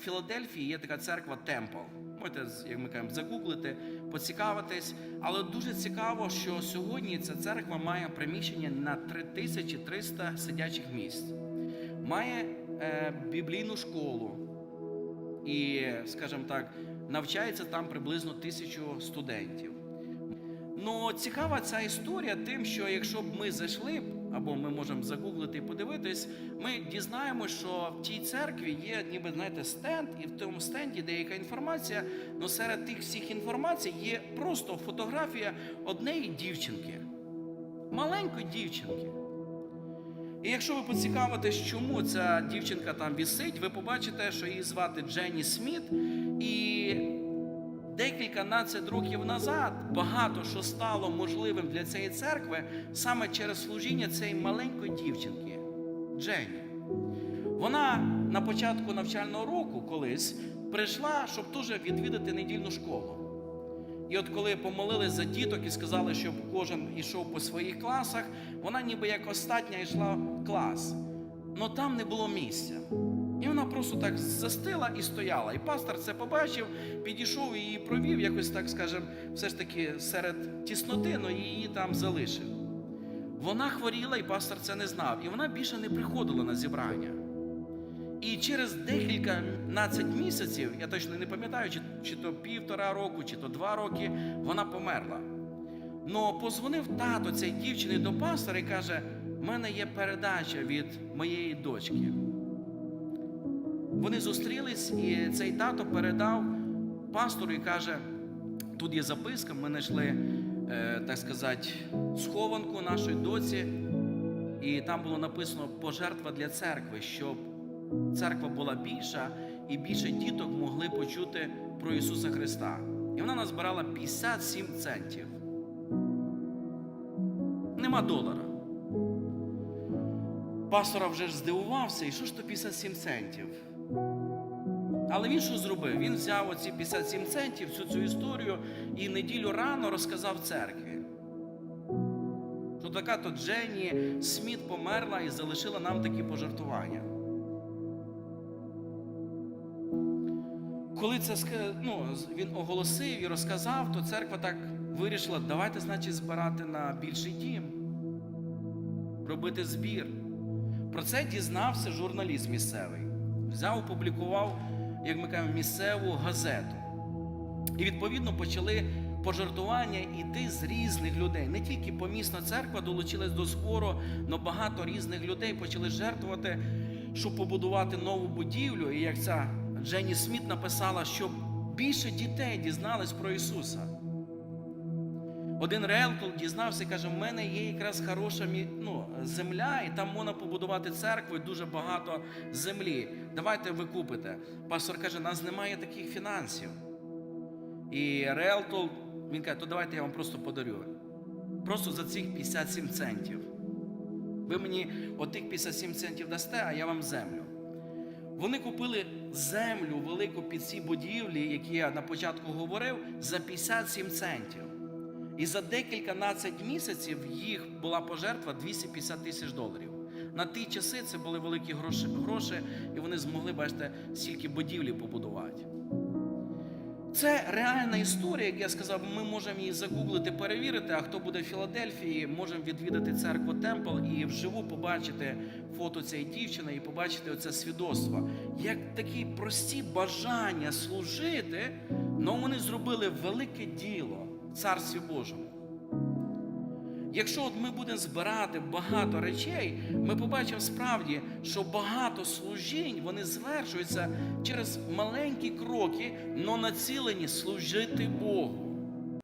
в Філадельфії є така церква Темпл. Можете, як ми кажемо, загуглити, поцікавитись. Але дуже цікаво, що сьогодні ця церква має приміщення на 3300 сидячих місць. Має е, біблійну школу і, скажімо так, навчається там приблизно тисячу студентів. Ну, цікава ця історія тим, що якщо б ми зайшли, або ми можемо загуглити і подивитись, ми дізнаємося, що в тій церкві є ніби знаєте, стенд, і в тому стенді деяка інформація. але серед тих всіх інформацій є просто фотографія однієї дівчинки, маленької дівчинки. І якщо ви поцікавитесь, чому ця дівчинка там вісить, ви побачите, що її звати Дженні Сміт, і декілька надцять років назад багато що стало можливим для цієї церкви саме через служіння цієї маленької дівчинки Дженні. Вона на початку навчального року колись прийшла, щоб теж відвідати недільну школу. І от коли помолились за діток і сказали, щоб кожен йшов по своїх класах, вона ніби як остатня йшла в клас. але там не було місця. Вона просто так застила і стояла. І пастор це побачив, підійшов і провів, якось так скажем, все ж таки серед тісноти, але її там залишив. Вона хворіла, і пастор це не знав. І вона більше не приходила на зібрання. І через декілька надцять місяців, я точно не пам'ятаю, чи, чи то півтора року, чи то два роки, вона померла. Но позвонив тато цієї дівчини до пастора і каже: в мене є передача від моєї дочки. Вони зустрілись, і цей тато передав пастору і каже: тут є записка, ми знайшли, е, так сказати, схованку нашої доці, і там було написано пожертва для церкви, щоб церква була більша і більше діток могли почути про Ісуса Христа. І вона назбирала 57 центів. Нема долара. Пастора вже ж здивувався, і що ж то 57 центів? Але він що зробив? Він взяв оці 57 центів, всю цю історію і неділю рано розказав церкві. Що така то Дженні Сміт померла і залишила нам такі пожартування. Коли це ну, він оголосив і розказав, то церква так вирішила, давайте, значить, збирати на більший дім, робити збір. Про це дізнався журналіст місцевий. Взяв, опублікував, як ми кажемо, місцеву газету. І відповідно почали пожертвування йти з різних людей. Не тільки помісна церква долучилась до збору, але багато різних людей почали жертвувати, щоб побудувати нову будівлю. І як ця Дженні Сміт написала, щоб більше дітей дізнались про Ісуса. Один реалтор дізнався і каже: в мене є якраз хороша ну, земля, і там можна побудувати церкву, і дуже багато землі. Давайте ви купите. Пастор каже, нас немає таких фінансів. І реалтор, він каже, то давайте я вам просто подарю. Просто за цих 57 центів. Ви мені отих 57 центів дасте, а я вам землю. Вони купили землю велику під ці будівлі, які я на початку говорив, за 57 центів. І за декілька надцять місяців їх була пожертва 250 тисяч доларів. На ті часи це були великі гроші, гроші, і вони змогли, бачите, стільки будівлі побудувати. Це реальна історія, як я сказав, ми можемо її загуглити, перевірити. А хто буде в Філадельфії, можемо відвідати церкву Темпл і вживу побачити фото цієї дівчини і побачити оце свідоцтво. Як такі прості бажання служити, але вони зробили велике діло Царстві Божому. Якщо от ми будемо збирати багато речей, ми побачимо справді, що багато служінь вони звершуються через маленькі кроки, але націлені служити Богу.